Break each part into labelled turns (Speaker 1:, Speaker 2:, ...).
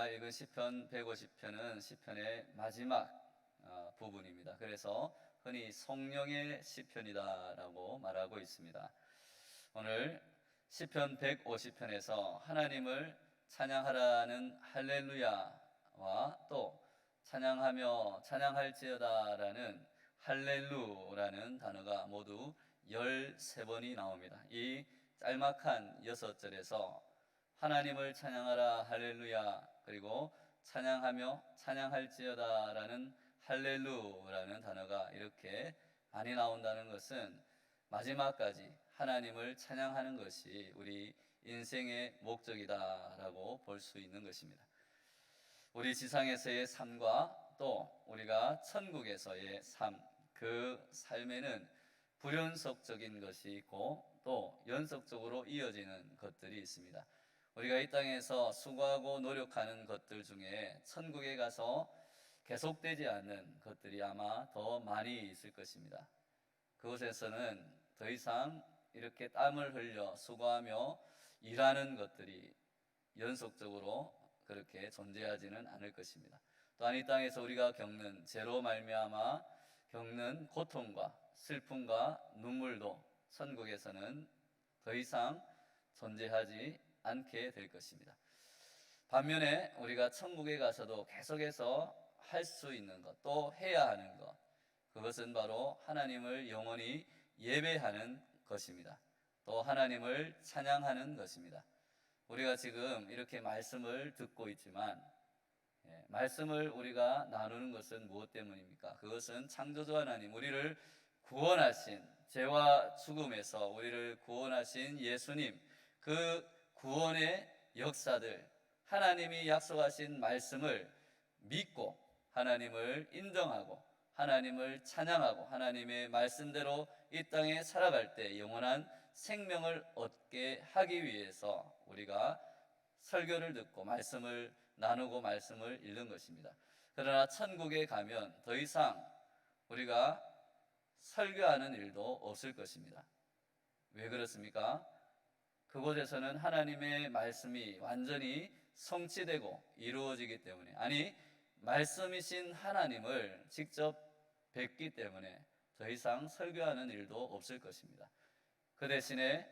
Speaker 1: 우리가 읽은 시편 150편은 시편의 마지막 어, 부분입니다. 그래서 흔히 성령의 시편이다라고 말하고 있습니다. 오늘 시편 150편에서 하나님을 찬양하라는 할렐루야와 또 찬양하며 찬양할지어다라는 할렐루라는 단어가 모두 13번이 나옵니다. 이 짤막한 여섯 절에서 하나님을 찬양하라 할렐루야 그리고 찬양하며 찬양할지어다라는 할렐루라는 단어가 이렇게 많이 나온다는 것은 마지막까지 하나님을 찬양하는 것이 우리 인생의 목적이다라고 볼 수 있는 것입니다. 우리 지상에서의 삶과 또 우리가 천국에서의 삶, 그 삶에는 불연속적인 것이 있고 또 연속적으로 이어지는 것들이 있습니다. 우리가 이 땅에서 수고하고 노력하는 것들 중에 천국에 가서 계속되지 않는 것들이 아마 더 많이 있을 것입니다. 그곳에서는 더 이상 이렇게 땀을 흘려 수고하며 일하는 것들이 연속적으로 그렇게 존재하지는 않을 것입니다. 또한 이 땅에서 우리가 겪는 죄로 말미암아 겪는 고통과 슬픔과 눈물도 천국에서는 더 이상 존재하지 않게 될 것입니다. 반면에 우리가 천국에 가서도 계속해서 할 수 있는 것, 또 해야 하는 것, 그것은 바로 하나님을 영원히 예배하는 것입니다. 또 하나님을 찬양하는 것입니다. 우리가 지금 이렇게 말씀을 듣고 있지만, 예, 말씀을 우리가 나누는 것은 무엇 때문입니까? 그것은 창조주 하나님, 우리를 구원하신 죄와 죽음에서 우리를 구원하신 예수님, 그 구원의 역사들, 하나님이 약속하신 말씀을 믿고 하나님을 인정하고 하나님을 찬양하고 하나님의 말씀대로 이 땅에 살아갈 때 영원한 생명을 얻게 하기 위해서 우리가 설교를 듣고 말씀을 나누고 말씀을 읽는 것입니다. 그러나 천국에 가면 더 이상 우리가 설교하는 일도 없을 것입니다. 왜 그렇습니까? 그곳에서는 하나님의 말씀이 완전히 성취되고 이루어지기 때문에 아니 말씀이신 하나님을 직접 뵙기 때문에 더 이상 설교하는 일도 없을 것입니다. 그 대신에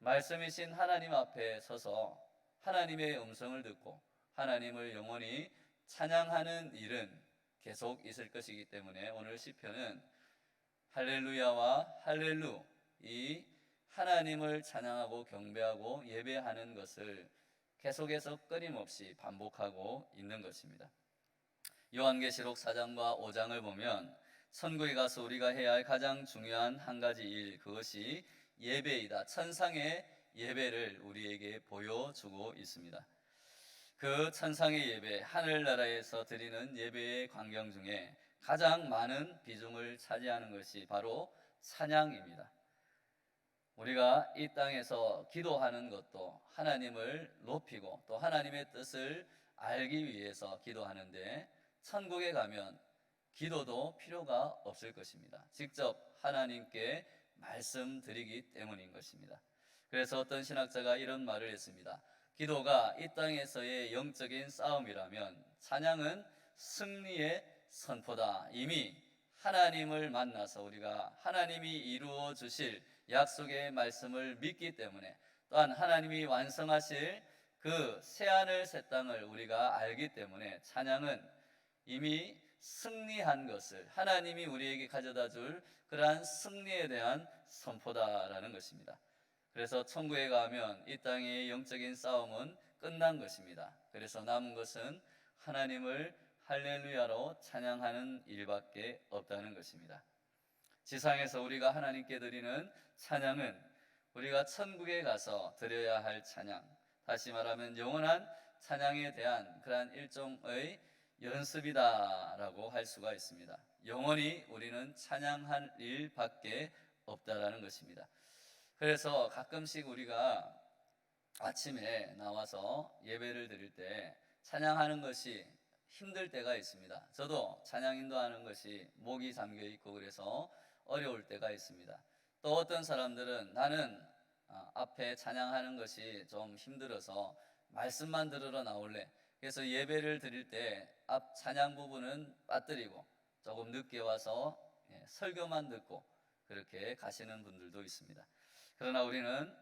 Speaker 1: 말씀이신 하나님 앞에 서서 하나님의 음성을 듣고 하나님을 영원히 찬양하는 일은 계속 있을 것이기 때문에 오늘 시편은 할렐루야와 할렐루 이 하나님을 찬양하고 경배하고 예배하는 것을 계속해서 끊임없이 반복하고 있는 것입니다. 요한계시록 4장과 5장을 보면 선구에 가서 우리가 해야 할 가장 중요한 한 가지 일 그것이 예배이다. 천상의 예배를 우리에게 보여주고 있습니다. 그 천상의 예배, 하늘나라에서 드리는 예배의 광경 중에 가장 많은 비중을 차지하는 것이 바로 찬양입니다. 우리가 이 땅에서 기도하는 것도 하나님을 높이고 또 하나님의 뜻을 알기 위해서 기도하는데 천국에 가면 기도도 필요가 없을 것입니다. 직접 하나님께 말씀드리기 때문인 것입니다. 그래서 어떤 신학자가 이런 말을 했습니다. 기도가 이 땅에서의 영적인 싸움이라면 찬양은 승리의 선포다. 이미 하나님을 만나서 우리가 하나님이 이루어 주실 약속의 말씀을 믿기 때문에 또한 하나님이 완성하실 그 새하늘 새 땅을 우리가 알기 때문에 찬양은 이미 승리한 것을 하나님이 우리에게 가져다 줄 그러한 승리에 대한 선포다라는 것입니다. 그래서 천국에 가면 이 땅의 영적인 싸움은 끝난 것입니다. 그래서 남은 것은 하나님을 할렐루야로 찬양하는 일밖에 없다는 것입니다. 지상에서 우리가 하나님께 드리는 찬양은 우리가 천국에 가서 드려야 할 찬양, 다시 말하면 영원한 찬양에 대한 그러한 일종의 연습이다라고 할 수가 있습니다. 영원히 우리는 찬양할 일밖에 없다라는 것입니다. 그래서 가끔씩 우리가 아침에 나와서 예배를 드릴 때 찬양하는 것이 힘들 때가 있습니다. 저도 찬양 인도하는 것이 목이 잠겨 있고 그래서 어려울 때가 있습니다. 또 어떤 사람들은 나는 아, 앞에 찬양하는 것이 좀 힘들어서 말씀만 들으러 나올래. 그래서 예배를 드릴 때 앞 찬양 부분은 빠뜨리고 조금 늦게 와서 예, 설교만 듣고 그렇게 가시는 분들도 있습니다. 그러나 우리는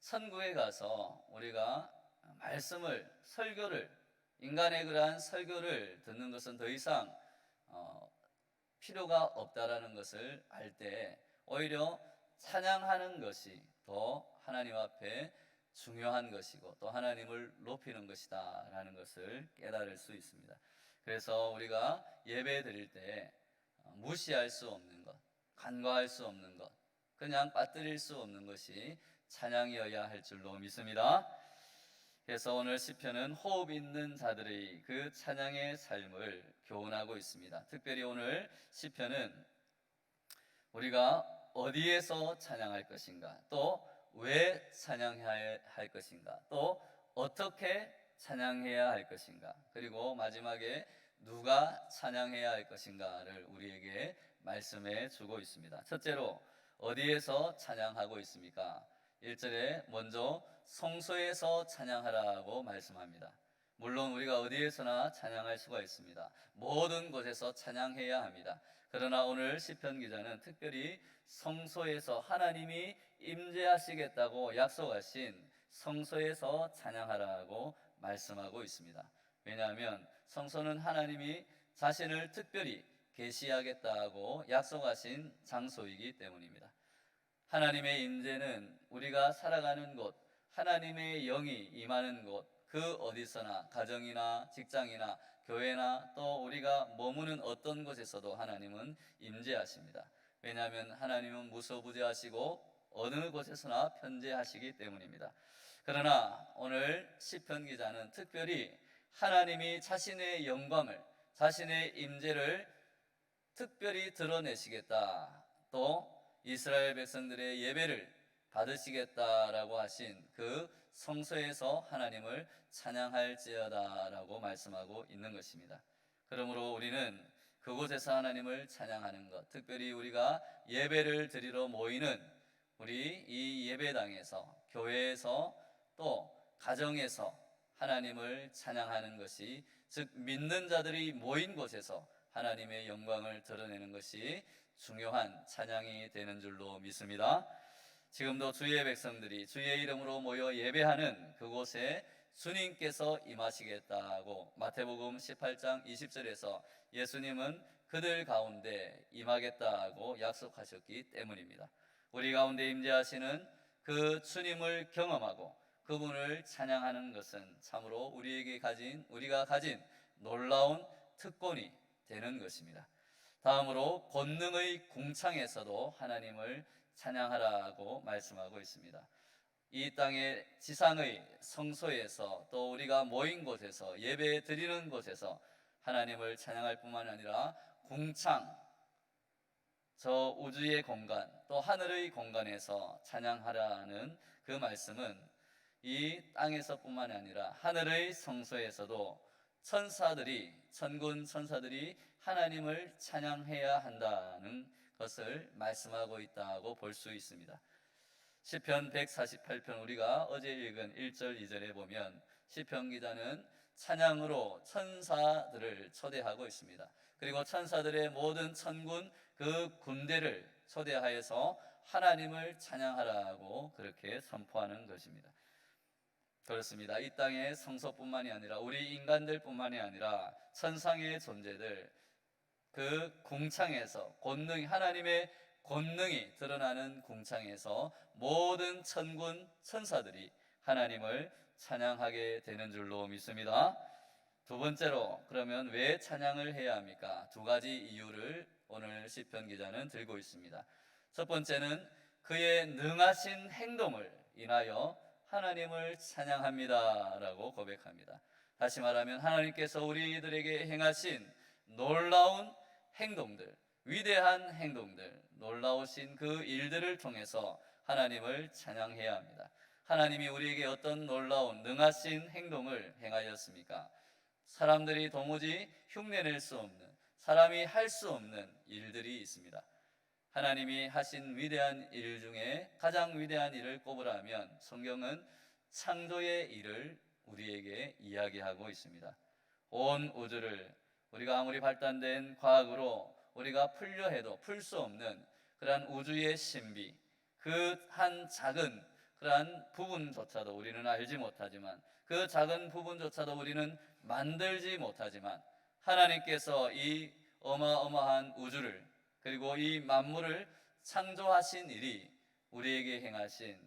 Speaker 1: 천국에 가서 우리가 말씀을 설교를 인간의 그러한 설교를 듣는 것은 더 이상 어, 필요가 없다라는 것을 알 때 오히려 찬양하는 것이 더 하나님 앞에 중요한 것이고 또 하나님을 높이는 것이다라는 것을 깨달을 수 있습니다. 그래서 우리가 예배 드릴 때 어, 무시할 수 없는 것, 간과할 수 없는 것, 그냥 빠뜨릴 수 없는 것이 찬양이어야 할 줄로 믿습니다. 그래서 오늘 시편은 호흡 있는 자들의 그 찬양의 삶을 교훈하고 있습니다. 특별히 오늘 시편은 우리가 어디에서 찬양할 것인가, 또 왜 찬양해야 할 것인가, 또 어떻게 찬양해야 할 것인가, 그리고 마지막에 누가 찬양해야 할 것인가를 우리에게 말씀해 주고 있습니다. 첫째로 어디에서 찬양하고 있습니까? 1절에 먼저 성소에서 찬양하라고 말씀합니다. 물론 우리가 어디에서나 찬양할 수가 있습니다. 모든 곳에서 찬양해야 합니다. 그러나 오늘 시편 기자는 특별히 성소에서 하나님이 임재하시겠다고 약속하신 성소에서 찬양하라고 말씀하고 있습니다. 왜냐하면 성소는 하나님이 자신을 특별히 계시하겠다고 약속하신 장소이기 때문입니다. 하나님의 임재는 우리가 살아가는 곳, 하나님의 영이 임하는 곳, 그 어디서나 가정이나 직장이나 교회나 또 우리가 머무는 어떤 곳에서도 하나님은 임재하십니다. 왜냐하면 하나님은 무소부재하시고 어느 곳에서나 편재하시기 때문입니다. 그러나 오늘 시편 기자는 특별히 하나님이 자신의 영광을 자신의 임재를 특별히 드러내시겠다. 또 이스라엘 백성들의 예배를 받으시겠다라고 하신 그 성소에서 하나님을 찬양할지어다라고 말씀하고 있는 것입니다. 그러므로 우리는 그곳에서 하나님을 찬양하는 것, 특별히 우리가 예배를 드리러 모이는 우리 이 예배당에서 교회에서 또 가정에서 하나님을 찬양하는 것이 즉 믿는 자들이 모인 곳에서 하나님의 영광을 드러내는 것이 중요한 찬양이 되는 줄로 믿습니다. 지금도 주의 백성들이 주의 이름으로 모여 예배하는 그곳에 주님께서 임하시겠다고 마태복음 18장 20절에서 예수님은 그들 가운데 임하겠다고 약속하셨기 때문입니다. 우리 가운데 임재하시는 그 주님을 경험하고 그분을 찬양하는 것은 참으로 우리에게 가진 우리가 가진 놀라운 특권이 되는 것입니다. 다음으로 권능의 궁창에서도 하나님을 찬양하라고 말씀하고 있습니다. 이 땅의 지상의 성소에서 또 우리가 모인 곳에서 예배 드리는 곳에서 하나님을 찬양할 뿐만 아니라 궁창 저 우주의 공간 또 하늘의 공간에서 찬양하라는 그 말씀은 이 땅에서뿐만 아니라 하늘의 성소에서도 천사들이 천군 천사들이 하나님을 찬양해야 한다는 것을 말씀하고 있다고 볼 수 있습니다. 시편 148편 우리가 어제 읽은 1절 2절에 보면 시편 기자는 찬양으로 천사들을 초대하고 있습니다. 그리고 천사들의 모든 천군 그 군대를 초대하여서 하나님을 찬양하라고 그렇게 선포하는 것입니다. 그렇습니다. 이 땅의 성소뿐만이 아니라 우리 인간들뿐만이 아니라 천상의 존재들 그 궁창에서 권능 하나님의 권능이 드러나는 궁창에서 모든 천군 천사들이 하나님을 찬양하게 되는 줄로 믿습니다. 두 번째로 그러면 왜 찬양을 해야 합니까? 두 가지 이유를 오늘 시편 기자는 들고 있습니다. 첫 번째는 그의 능하신 행동을 인하여 하나님을 찬양합니다 라고 고백합니다. 다시 말하면 하나님께서 우리들에게 행하신 놀라운 행동들, 위대한 행동들, 놀라우신 그 일들을 통해서 하나님을 찬양해야 합니다. 하나님이 우리에게 어떤 놀라운 능하신 행동을 행하였습니까? 사람들이 도무지 흉내낼 수 없는, 사람이 할 수 없는 일들이 있습니다. 하나님이 하신 위대한 일 중에 가장 위대한 일을 꼽으라면 성경은 창조의 일을 우리에게 이야기하고 있습니다. 온 우주를 우리가 아무리 발달된 과학으로 우리가 풀려 해도 풀 수 없는 그러한 우주의 신비, 그 한 작은 그러한 부분조차도 우리는 알지 못하지만 그 작은 부분조차도 우리는 만들지 못하지만 하나님께서 이 어마어마한 우주를 그리고 이 만물을 창조하신 일이 우리에게 행하신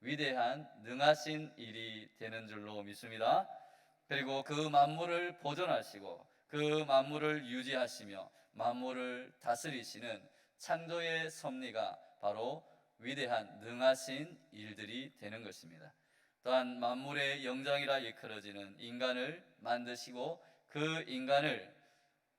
Speaker 1: 위대한 능하신 일이 되는 줄로 믿습니다. 그리고 그 만물을 보존하시고 그 만물을 유지하시며 만물을 다스리시는 창조의 섭리가 바로 위대한 능하신 일들이 되는 것입니다. 또한 만물의 영장이라 일컬어지는 인간을 만드시고 그 인간을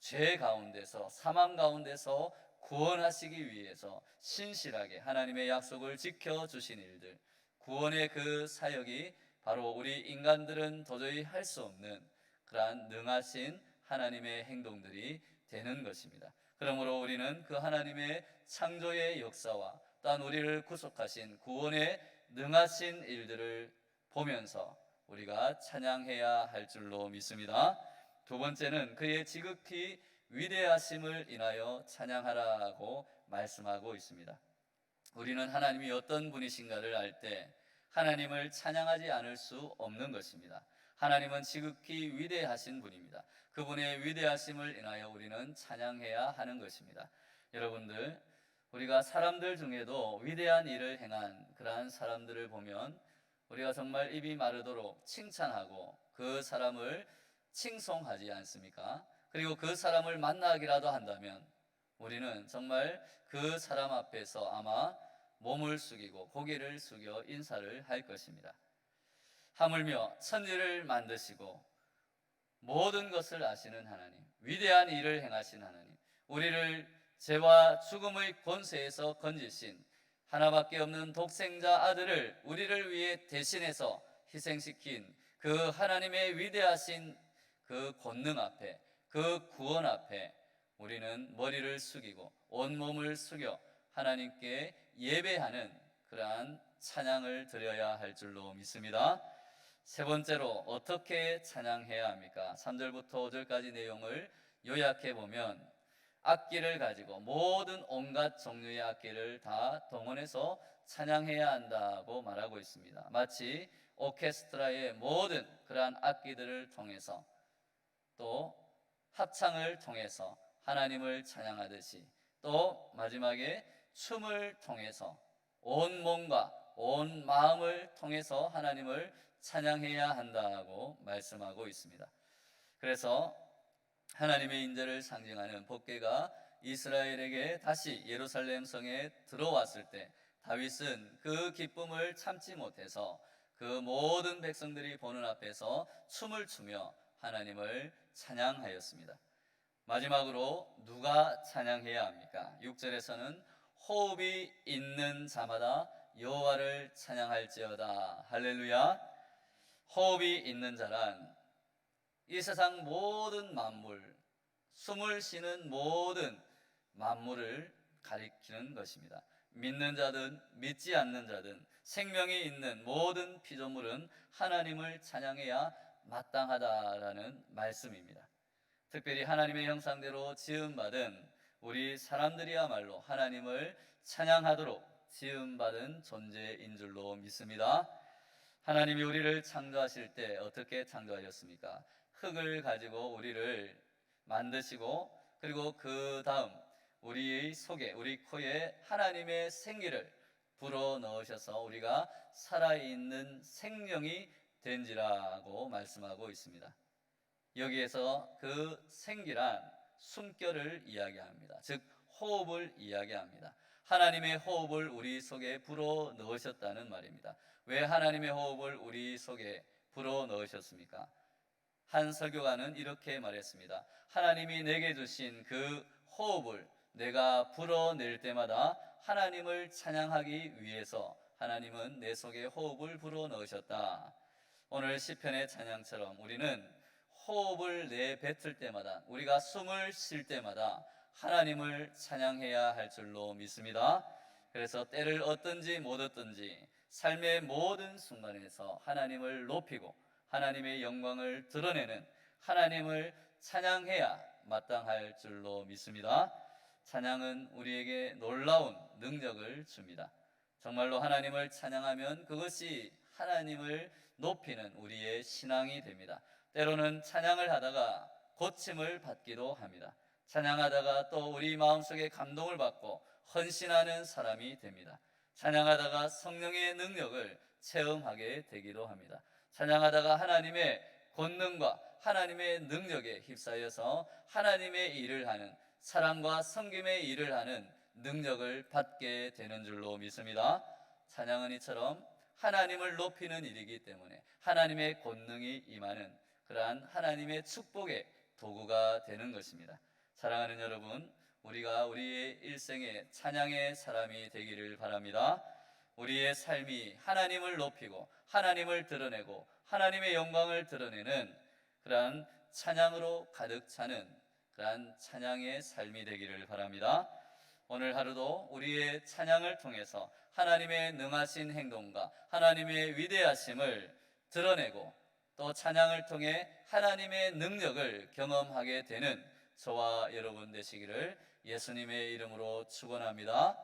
Speaker 1: 죄 가운데서 사망 가운데서 구원하시기 위해서 신실하게 하나님의 약속을 지켜 주신 일들 구원의 그 사역이 바로 우리 인간들은 도저히 할 수 없는 그러한 능하신 하나님의 행동들이 되는 것입니다. 그러므로 우리는 그 하나님의 창조의 역사와 또한 우리를 구속하신 구원의 능하신 일들을 보면서 우리가 찬양해야 할 줄로 믿습니다. 두 번째는 그의 지극히 위대하심을 인하여 찬양하라고 말씀하고 있습니다. 우리는 하나님이 어떤 분이신가를 알 때 하나님을 찬양하지 않을 수 없는 것입니다. 하나님은 지극히 위대하신 분입니다. 그분의 위대하심을 인하여 우리는 찬양해야 하는 것입니다. 여러분들, 우리가 사람들 중에도 위대한 일을 행한 그러한 사람들을 보면 우리가 정말 입이 마르도록 칭찬하고 그 사람을 칭송하지 않습니까? 그리고 그 사람을 만나기라도 한다면 우리는 정말 그 사람 앞에서 아마 몸을 숙이고 고개를 숙여 인사를 할 것입니다. 하물며 천지를 만드시고 모든 것을 아시는 하나님, 위대한 일을 행하신 하나님, 우리를 죄와 죽음의 권세에서 건지신 하나밖에 없는 독생자 아들을 우리를 위해 대신해서 희생시킨 그 하나님의 위대하신 그 권능 앞에 그 구원 앞에 우리는 머리를 숙이고 온 몸을 숙여 하나님께 예배하는 그러한 찬양을 드려야 할 줄로 믿습니다. 세 번째로 어떻게 찬양해야 합니까? 3절부터 5절까지 내용을 요약해 보면 악기를 가지고 모든 온갖 종류의 악기를 다 동원해서 찬양해야 한다고 말하고 있습니다. 마치 오케스트라의 모든 그러한 악기들을 통해서 또 합창을 통해서 하나님을 찬양하듯이 또 마지막에 춤을 통해서 온 몸과 온 마음을 통해서 하나님을 찬양해야 한다고 말씀하고 있습니다. 그래서 하나님의 인재를 상징하는 법궤가 이스라엘에게 다시 예루살렘 성에 들어왔을 때 다윗은 그 기쁨을 참지 못해서 그 모든 백성들이 보는 앞에서 춤을 추며 하나님을 찬양하였습니다. 마지막으로 누가 찬양해야 합니까? 6절에서는 호흡이 있는 자마다 여호와를 찬양할지어다. 할렐루야. 호흡이 있는 자란 이 세상 모든 만물, 숨을 쉬는 모든 만물을 가리키는 것입니다. 믿는 자든 믿지 않는 자든 생명이 있는 모든 피조물은 하나님을 찬양해야 마땅하다라는 말씀입니다. 특별히 하나님의 형상대로 지음받은 우리 사람들이야말로 하나님을 찬양하도록 지음받은 존재인 줄로 믿습니다. 하나님이 우리를 창조하실 때 어떻게 창조하셨습니까? 흙을 가지고 우리를 만드시고 그리고 그 다음 우리의 속에 우리 코에 하나님의 생기를 불어 넣으셔서 우리가 살아있는 생명이 된지라고 말씀하고 있습니다. 여기에서 그 생기란 숨결을 이야기합니다. 즉 호흡을 이야기합니다. 하나님의 호흡을 우리 속에 불어 넣으셨다는 말입니다. 왜 하나님의 호흡을 우리 속에 불어 넣으셨습니까? 한 설교가는 이렇게 말했습니다. 하나님이 내게 주신 그 호흡을 내가 불어낼 때마다 하나님을 찬양하기 위해서 하나님은 내 속에 호흡을 불어 넣으셨다. 오늘 시편의 찬양처럼 우리는 호흡을 내뱉을 때마다 우리가 숨을 쉴 때마다 하나님을 찬양해야 할 줄로 믿습니다. 그래서 때를 얻든지 못 얻든지 삶의 모든 순간에서 하나님을 높이고 하나님의 영광을 드러내는 하나님을 찬양해야 마땅할 줄로 믿습니다. 찬양은 우리에게 놀라운 능력을 줍니다. 정말로 하나님을 찬양하면 그것이 하나님을 높이는 우리의 신앙이 됩니다. 때로는 찬양을 하다가 고침을 받기도 합니다. 찬양하다가 또 우리 마음속에 감동을 받고 헌신하는 사람이 됩니다. 찬양하다가 성령의 능력을 체험하게 되기도 합니다. 찬양하다가 하나님의 권능과 하나님의 능력에 휩싸여서 하나님의 일을 하는 사랑과 섬김의 일을 하는 능력을 받게 되는 줄로 믿습니다. 찬양은 이처럼 하나님을 높이는 일이기 때문에 하나님의 권능이 임하는 그러한 하나님의 축복의 도구가 되는 것입니다. 사랑하는 여러분, 우리가 우리의 일생에 찬양의 사람이 되기를 바랍니다. 우리의 삶이 하나님을 높이고 하나님을 드러내고 하나님의 영광을 드러내는 그러한 찬양으로 가득 차는 그러한 찬양의 삶이 되기를 바랍니다. 오늘 하루도 우리의 찬양을 통해서 하나님의 능하신 행동과 하나님의 위대하심을 드러내고 또 찬양을 통해 하나님의 능력을 경험하게 되는 저와 여러분 되시기를 예수님의 이름으로 축원합니다.